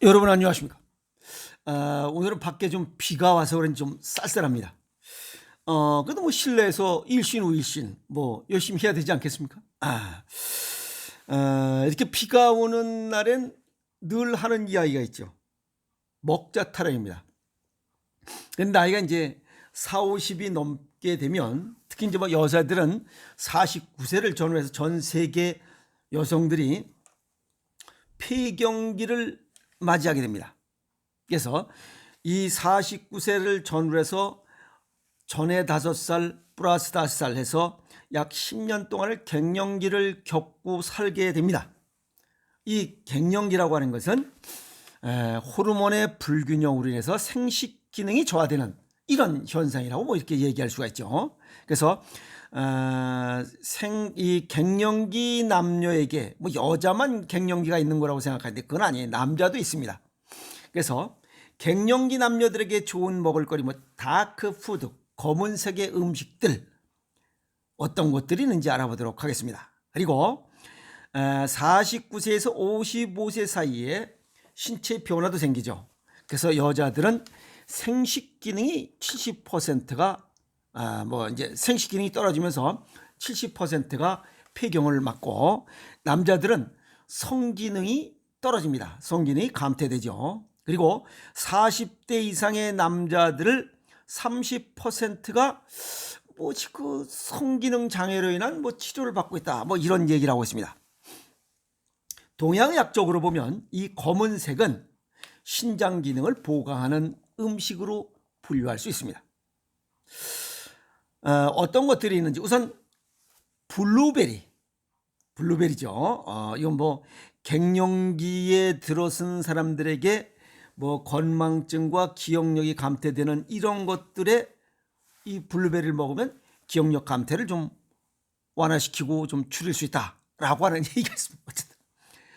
여러분 안녕하십니까? 아, 오늘은 밖에 좀 비가 와서 그런지 좀 쌀쌀합니다. 어, 그래도 뭐 실내에서 일신 우일신 뭐 열심히 해야 되지 않겠습니까? 아, 아, 이렇게 비가 오는 날엔 늘 하는 이야기가 있죠. 먹자 타령입니다. 근데 나이가 이제 4, 50이 넘게 되면 특히 이제 뭐 여자들은 49세를 전후해서 전 세계 여성들이 폐경기를 맞이하게 됩니다. 그래서 이 49세를 전후로 해서 전에 5살 플러스 5살 해서 약 10년 동안을 갱년기를 겪고 살게 됩니다. 이 갱년기라고 하는 것은 에, 호르몬의 불균형으로 인해서 생식 기능이 저하되는 이런 현상이라고 뭐 이렇게 얘기할 수가 있죠. 그래서 어, 생, 이 갱년기 남녀에게 뭐 여자만 갱년기가 있는 거라고 생각하는데 그건 아니에요. 남자도 있습니다. 그래서 갱년기 남녀들에게 좋은 먹을거리 뭐 다크 푸드 검은색의 음식들 어떤 것들이 있는지 알아보도록 하겠습니다. 그리고 49세에서 55세 사이에 신체 변화도 생기죠. 그래서 여자들은 생식 기능이 70%가 아, 뭐 이제 생식 기능이 떨어지면서 70%가 폐경을 맞고 남자들은 성 기능이 떨어집니다. 성 기능이 감퇴되죠. 그리고 40대 이상의 남자들을 30%가 뭐지 그 성기능 장애로 인한 뭐 치료를 받고 있다. 뭐 이런 얘기를 하고 있습니다. 동양의학적으로 보면 이 검은색은 신장 기능을 보강하는 음식으로 분류할 수 있습니다. 어, 어떤 것들이 있는지 우선 블루베리, 블루베리죠. 어, 이건 뭐 갱년기에 들어선 사람들에게 뭐 건망증과 기억력이 감퇴되는 이런 것들에 이 블루베리를 먹으면 기억력 감퇴를 좀 완화시키고 좀 줄일 수 있다라고 하는 얘기가 있습니다. 어쨌든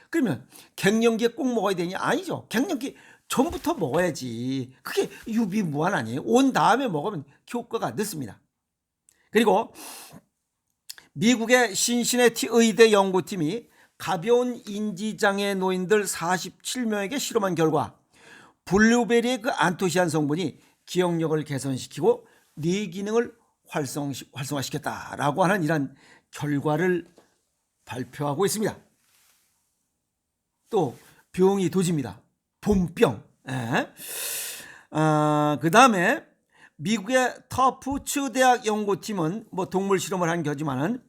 그러면 갱년기에 꼭 먹어야 되냐? 아니죠. 갱년기 전부터 먹어야지. 그게 유비무한 아니에요. 온 다음에 먹으면 효과가 늦습니다. 그리고 미국의 신시내티 의대 연구팀이 가벼운 인지장애 노인들 47명에게 실험한 결과 블루베리의 그 안토시안 성분이 기억력을 개선시키고 뇌 기능을 활성, 활성화시켰다라고 하는 이런 결과를 발표하고 있습니다. 또 병이 도집니다. 봄병. 예. 아, 그 다음에 미국의 터프츠 대학 연구팀은 뭐 동물 실험을 한 거지만은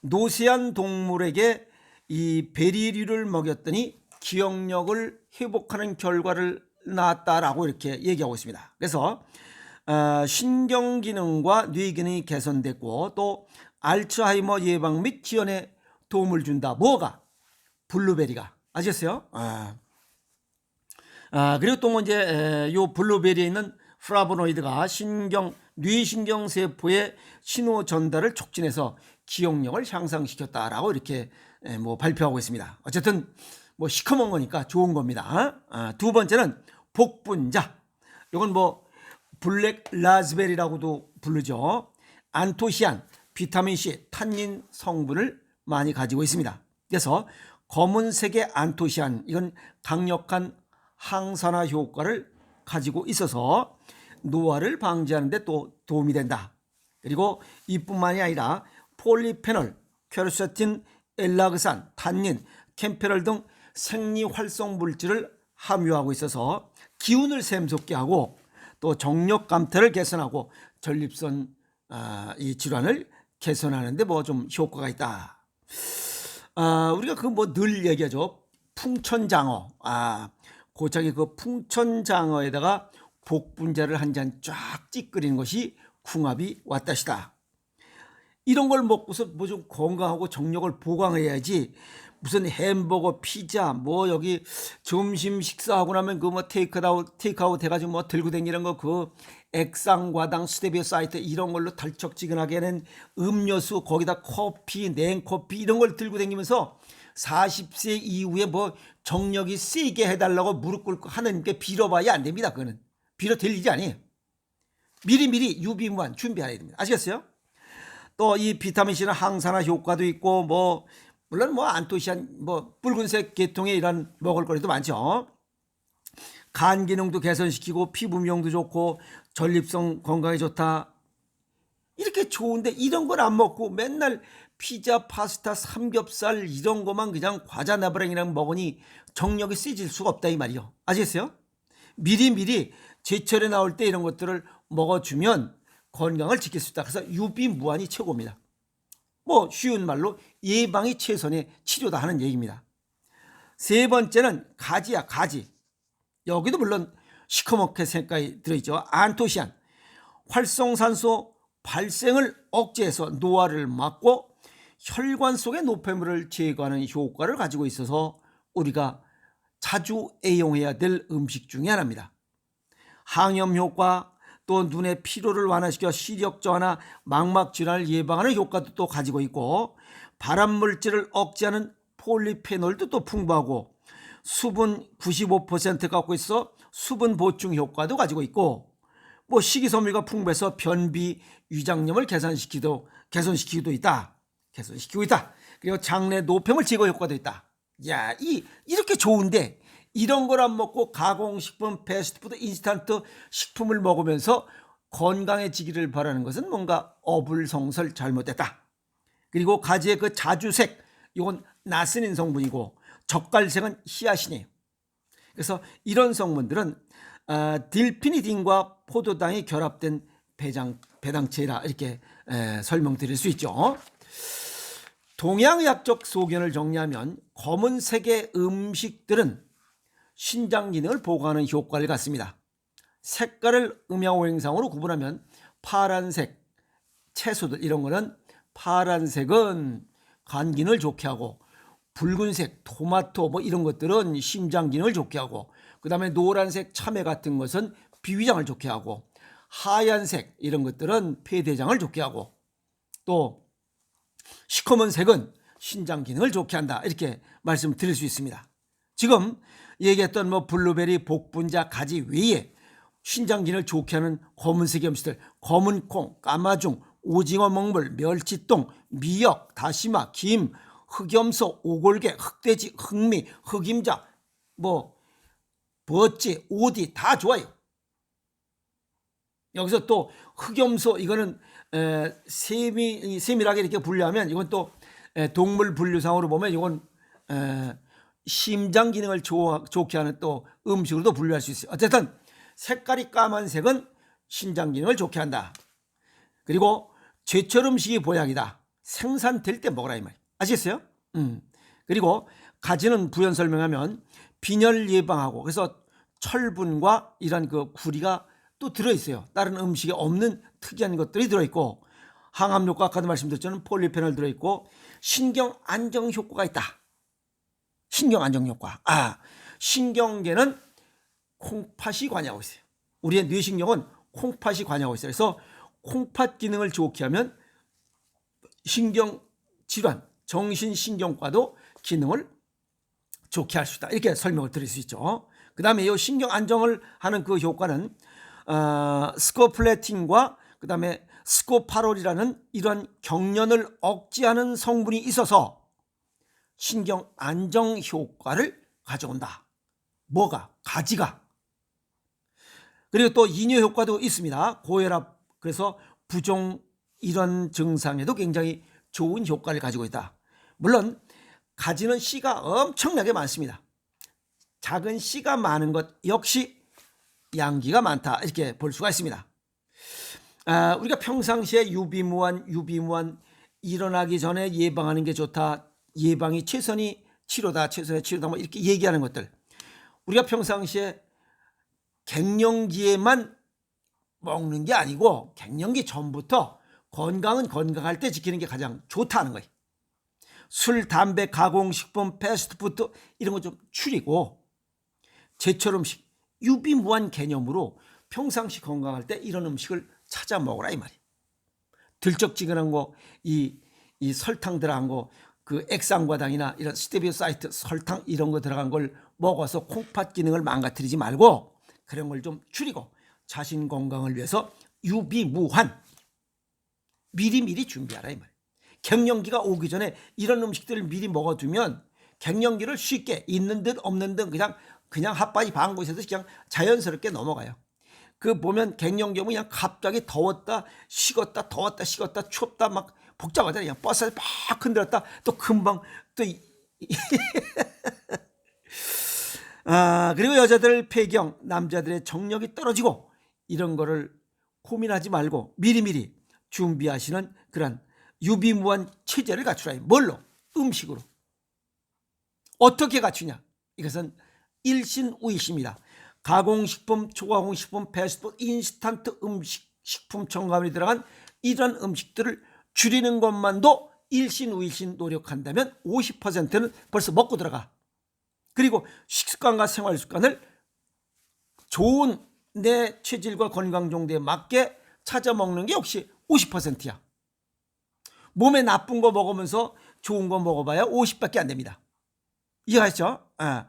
노쇠한 동물에게 이 베리류를 먹였더니 기억력을 회복하는 결과를 나왔다라고 이렇게 얘기하고 있습니다. 그래서 어, 신경 기능과 뇌 기능이 개선됐고 또 알츠하이머 예방 및 지원에 도움을 준다. 뭐가? 블루베리가. 아셨어요? 아. 아, 그리고 또 뭐 이제 에, 요 블루베리에 있는 플라보노이드가 신경 뇌신경 세포의 신호 전달을 촉진해서 기억력을 향상시켰다라고 이렇게 에, 뭐 발표하고 있습니다. 어쨌든 뭐 시커먼 거니까 좋은 겁니다. 아, 두 번째는 복분자. 이건 뭐 블랙 라즈베리라고도 부르죠. 안토시안, 비타민 C, 탄닌 성분을 많이 가지고 있습니다. 그래서 검은색의 안토시안 이건 강력한 항산화 효과를 가지고 있어서 노화를 방지하는 데 또 도움이 된다. 그리고 이뿐만이 아니라 폴리페놀, 퀘르세틴, 엘라그산, 탄닌, 캠페롤 등 생리 활성 물질을 함유하고 있어서 기운을 샘솟게 하고 또 정력 감퇴를 개선하고 전립선 아, 이 질환을 개선하는데 뭐 좀 효과가 있다. 아, 우리가 그 뭐 늘 얘기하죠. 풍천장어. 아, 고창의 그 풍천장어에다가 복분자를 한 잔 쫙 찌끄리는 것이 궁합이 왔다시다. 이런 걸 먹고서 뭐 좀 건강하고 정력을 보강해야지 무슨 햄버거, 피자, 뭐 여기 점심 식사하고 나면 그 뭐 테이크아웃, 테이크아웃 해가지고 뭐 들고 다니는 거 그 액상과당 스테비오 사이트 이런 걸로 덜쩍지근하게 하는 음료수 거기다 커피, 냉커피 이런 걸 들고 다니면서 40세 이후에 뭐 정력이 세게 해달라고 무릎 꿇고 하는 게 빌어봐야 안 됩니다. 그거는 빌어 될 일이 아니에요. 미리미리 유비무한 준비해야 됩니다. 아시겠어요? 또 이 비타민 C는 항산화 효과도 있고 뭐 물론 뭐 안토시안 뭐 붉은색 계통의 이런 먹을거리도 많죠. 간 기능도 개선시키고 피부 미용도 좋고 전립성 건강에 좋다. 이렇게 좋은데 이런 걸 안 먹고 맨날 피자, 파스타, 삼겹살 이런 거만 그냥 과자 나부랭이랑 먹으니 정력이 세질 수가 없다 이 말이요. 아시겠어요? 미리 미리 제철에 나올 때 이런 것들을 먹어주면 건강을 지킬 수 있다. 그래서 유비무환이 최고입니다. 뭐 쉬운 말로 예방이 최선의 치료다 하는 얘기입니다. 세 번째는 가지야 가지. 여기도 물론 시커멓게 색깔이 들어있죠. 안토시안. 활성산소 발생을 억제해서 노화를 막고 혈관 속의 노폐물을 제거하는 효과를 가지고 있어서 우리가 자주 애용해야 될 음식 중에 하나입니다. 항염 효과 또 눈의 피로를 완화시켜 시력 저하나 망막 질환을 예방하는 효과도 또 가지고 있고 발암 물질을 억제하는 폴리페놀도 또 풍부하고 수분 95% 갖고 있어 수분 보충 효과도 가지고 있고 뭐 식이섬유가 풍부해서 변비 위장염을 개선시키도 개선시키기도 있다. 개선시키고 있다. 그리고 장내 노폐물 제거 효과도 있다. 야, 이 이렇게 좋은데 이런 걸 안 먹고 가공식품, 패스트푸드, 인스턴트 식품을 먹으면서 건강해지기를 바라는 것은 뭔가 어불성설 잘못됐다. 그리고 가지의 그 자주색 이건 나스닌 성분이고 젓갈색은 히아신이에요. 그래서 이런 성분들은 아, 딜피니딘과 포도당이 결합된 배장, 배당체라 이렇게 에, 설명드릴 수 있죠. 동양의학적 소견을 정리하면 검은색의 음식들은 신장 기능을 보강하는 효과를 갖습니다. 색깔을 음양오행상으로 구분하면 파란색 채소들 이런 거는 파란색은 간 기능을 좋게 하고 붉은색 토마토 뭐 이런 것들은 심장 기능을 좋게 하고 그다음에 노란색 참외 같은 것은 비위장을 좋게 하고 하얀색 이런 것들은 폐대장을 좋게 하고 또 시커먼 색은 신장 기능을 좋게 한다 이렇게 말씀드릴 수 있습니다. 지금 얘기했던 뭐 블루베리, 복분자, 가지 외에 신장 기능을 좋게 하는 검은색 음식들 검은 콩, 까마중, 오징어 먹물, 멸치똥, 미역, 다시마, 김, 흑염소, 오골계, 흑돼지, 흑미, 흑임자, 뭐 버찌, 오디 다 좋아요. 여기서 또 흑염소 이거는 에, 세미 세밀하게 이렇게 분류하면 이건 또 에, 동물 분류상으로 보면 이건 에, 심장 기능을 좋게 하는 또 음식으로도 분류할 수 있어요. 어쨌든 색깔이 까만색은 신장 기능을 좋게 한다. 그리고 제철 음식이 보약이다. 생산될 때 먹으라 이 말. 아시겠어요? 음. 그리고 가지는 부연 설명하면 빈혈 예방하고 그래서 철분과 이런 그 구리가 또 들어 있어요. 다른 음식에 없는 특이한 것들이 들어 있고 항암 효과 아까도 말씀드렸지만 폴리페놀 들어 있고 신경 안정 효과가 있다. 신경 안정 효과. 아, 신경계는 콩팥이 관여하고 있어요. 우리의 뇌신경은 콩팥이 관여하고 있어요. 그래서 콩팥 기능을 좋게 하면 신경 질환, 정신신경과도 기능을 좋게 할 수 있다. 이렇게 설명을 드릴 수 있죠. 그 다음에 이 신경 안정을 하는 그 효과는 어, 스코플레틴과 그 다음에 스코파롤이라는 이런 경련을 억제하는 성분이 있어서 신경 안정 효과를 가져온다. 뭐가? 가지가. 그리고 또 이뇨 효과도 있습니다. 고혈압 그래서 부종 이런 증상에도 굉장히 좋은 효과를 가지고 있다. 물론 가지는 씨가 엄청나게 많습니다. 작은 씨가 많은 것 역시 양기가 많다 이렇게 볼 수가 있습니다. 아, 우리가 평상시에 유비무환 유비무환 일어나기 전에 예방하는 게 좋다. 예방이 최선이 치료다. 최선의 치료다. 뭐 이렇게 얘기하는 것들. 우리가 평상시에 갱년기에만 먹는 게 아니고 갱년기 전부터 건강은 건강할 때 지키는 게 가장 좋다는 거예요. 술, 담배, 가공식품, 패스트푸드 이런 거 좀 줄이고 제철 음식, 유비무한 개념으로 평상시 건강할 때 이런 음식을 찾아 먹으라 이 말이에요. 들쩍지근한 거, 이, 이 설탕 들어간 거, 그 액상과당이나 이런 스테비오 사이트, 설탕 이런 거 들어간 걸 먹어서 콩팥 기능을 망가뜨리지 말고 그런 걸 좀 줄이고 자신 건강을 위해서 유비무한 미리미리 준비하라 이 말. 갱년기가 오기 전에 이런 음식들을 미리 먹어두면 갱년기를 쉽게 있는 듯 없는 듯 그냥 그냥 핫바지 반 곳에서 그냥 자연스럽게 넘어가요. 그 보면 갱년기면 그냥 갑자기 더웠다 식었다 더웠다 식었다 춥다 막 복잡하잖아요. 그냥 버스를 막 흔들었다 또 금방 또 이- 아, 그리고 여자들 폐경, 남자들의 정력이 떨어지고 이런 거를 고민하지 말고 미리미리 준비하시는 그런 유비무한 체제를 갖추라. 뭘로? 음식으로. 어떻게 갖추냐? 이것은 일신우이십니다. 가공식품, 초가공식품, 패스트푸드, 인스턴트 음식, 식품 첨가물이 들어간 이런 음식들을 줄이는 것만도 일신 우일신 노력한다면 50%는 벌써 먹고 들어가. 그리고 식습관과 생활 습관을 좋은 내 체질과 건강 정도에 맞게 찾아 먹는 게 역시 50%야. 몸에 나쁜 거 먹으면서 좋은 거 먹어봐야 50밖에 안 됩니다. 이해하시죠? 아,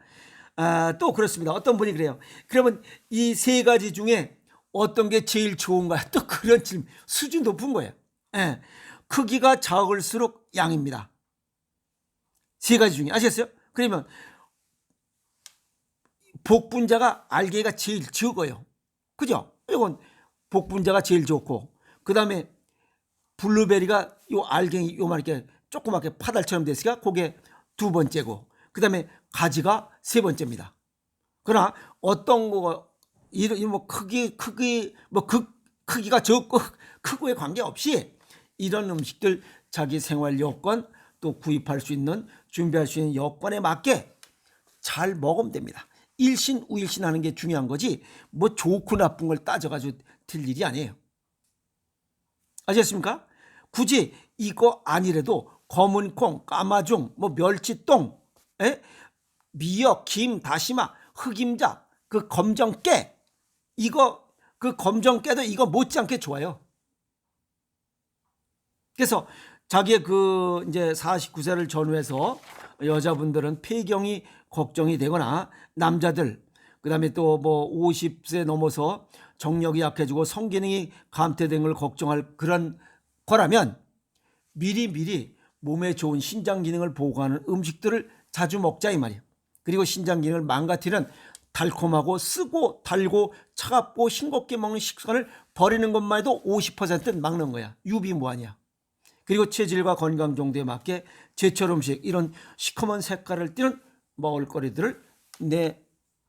아, 또 그렇습니다. 어떤 분이 그래요. 그러면 이 세 가지 중에 어떤 게 제일 좋은가? 또 그런 질문, 수준 높은 거예요. 예. 크기가 작을수록 양입니다. 세 가지 중에 아시겠어요? 그러면 복분자가 알게가 제일 적어요. 그죠? 이건 복분자가 제일 좋고 그 다음에 블루베리가 요 알갱이 요만하게 조그맣게 파달처럼 됐으니까 그게 두 번째고 그 다음에 가지가 세 번째입니다. 그러나 어떤 거가 이런 이런 뭐 크기 크기 뭐 그 크기가 적고 크고에 관계없이 이런 음식들 자기 생활 여건 또 구입할 수 있는 준비할 수 있는 여건에 맞게 잘 먹으면 됩니다. 일신 우일신 하는 게 중요한 거지 뭐 좋고 나쁜 걸 따져가지고 될 일이 아니에요. 아셨습니까? 굳이 이거 아니래도 검은 콩, 까마중, 뭐 멸치똥, 에? 미역, 김, 다시마, 흑임자, 그 검정깨 이거 그 검정깨도 이거 못지않게 좋아요. 그래서 자기의 그 이제 49세를 전후해서 여자분들은 폐경이 걱정이 되거나 남자들 그다음에 또 뭐 50세 넘어서 정력이 약해지고 성기능이 감퇴된 걸 걱정할 그런 거라면 미리 미리 몸에 좋은 신장 기능을 보호하는 음식들을 자주 먹자 이 말이에요. 그리고 신장 기능을 망가뜨리는 달콤하고 쓰고 달고 차갑고 싱겁게 먹는 식습관을 버리는 것만 해도 50%는 막는 거야. 유비 무한이야. 그리고 체질과 건강 정도에 맞게 제철 음식 이런 시커먼 색깔을 띠는 먹을거리들을 내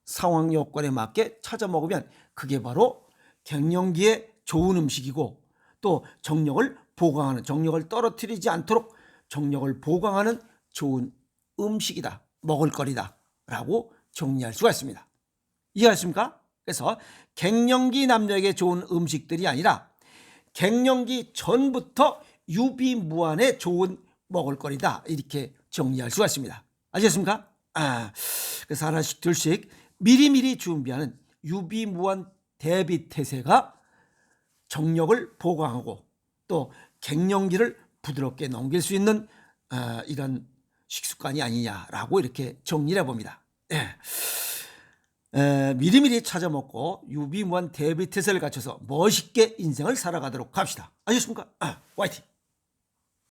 상황 여건에 맞게 찾아 먹으면 그게 바로 갱년기에 좋은 음식이고 또 정력을 보강하는 정력을 떨어뜨리지 않도록 정력을 보강하는 좋은 음식이다 먹을거리다라고 정리할 수가 있습니다. 이해하십니까? 그래서 갱년기 남녀에게 좋은 음식들이 아니라 갱년기 전부터 유비무한에 좋은 먹을거리다 이렇게 정리할 수가 있습니다. 아시겠습니까? 아, 그래서 하나씩 둘씩 미리미리 준비하는 유비무한 대비 태세가 정력을 보강하고 또 갱년기를 부드럽게 넘길 수 있는 아, 이런 식습관이 아니냐라고 이렇게 정리를 해봅니다. 예. 에, 미리미리 찾아 먹고 유비무한 대비 태세를 갖춰서 멋있게 인생을 살아가도록 합시다. 아셨습니까? 아, 화이팅!